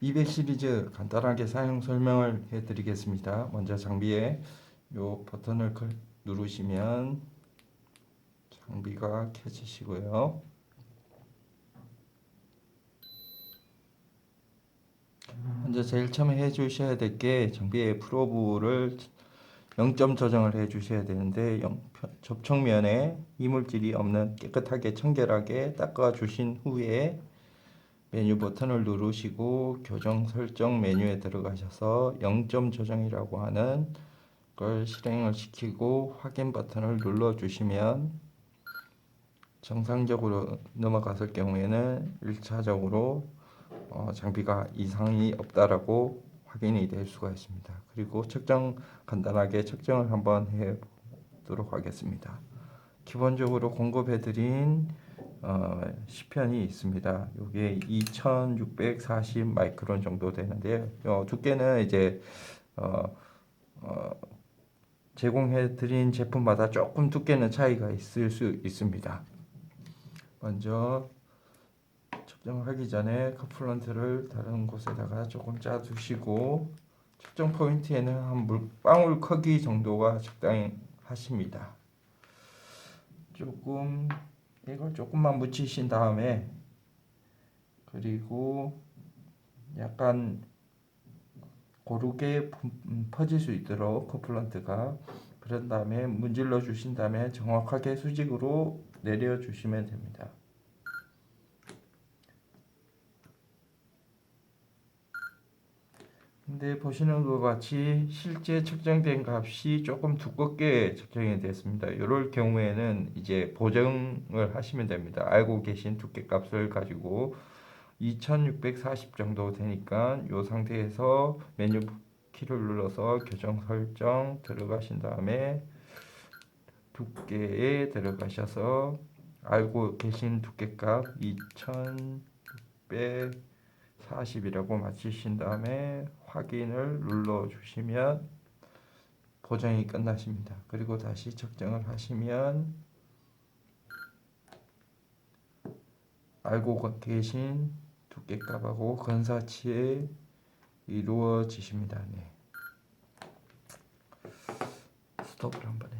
200 시리즈 간단하게 사용 설명을 해드리겠습니다. 먼저 장비에 요 버튼을 클- 누르시면 장비가 켜지시고요. 먼저 제일 처음에 해주셔야 될 게 장비의 프로브를 0점 조정을 해주셔야 되는데 영- 접촉면에 이물질이 없는 깨끗하게 청결하게 닦아 주신 후에 메뉴 버튼을 누르시고 교정 설정 메뉴에 들어가셔서 0점 조정이라고 하는 걸 실행을 시키고 확인 버튼을 눌러 주시면 정상적으로 넘어갔을 경우에는 1차적으로 어, 장비가 이상이 없다라고 확인이 될 수가 있습니다. 그리고 측정 간단하게 측정을 한번 해 보도록 하겠습니다. 기본적으로 공급해드린 어, 시편이 있습니다. 이게 2,640 마이크론 정도 되는데요. 어, 두께는 이제 어, 어, 제공해 드린 제품마다 조금 두께는 차이가 있을 수 있습니다. 먼저 측정하기 전에 커플런트를 다른 곳에다가 조금 짜 두시고 측정 포인트에는 한 물방울 크기 정도가 적당히 하십니다. 조금 이걸 조금만 묻히신 다음에 그리고 약간 고르게 품- 음, 퍼질 수 있도록 커플런트가 그런 다음에 문질러 주신 다음에 정확하게 수직으로 내려 주시면 됩니다. 근데 보시는 것 같이 실제 측정된 값이 조금 두껍게 측정이 됐습니다. 이럴 경우에는 이제 보정을 하시면 됩니다. 알고 계신 두께 값을 가지고 2640 정도 되니까 이 상태에서 메뉴 키를 눌러서 교정 설정 들어가신 다음에 두께에 들어가셔서 알고 계신 두께값 2640이라고 맞추신 다음에 확인을 눌러 주시면 보정이 끝나십니다. 그리고 다시 측정을 하시면 알고 계신 두께값하고 근사치에 이루어지십니다. 네. 스톱을 한번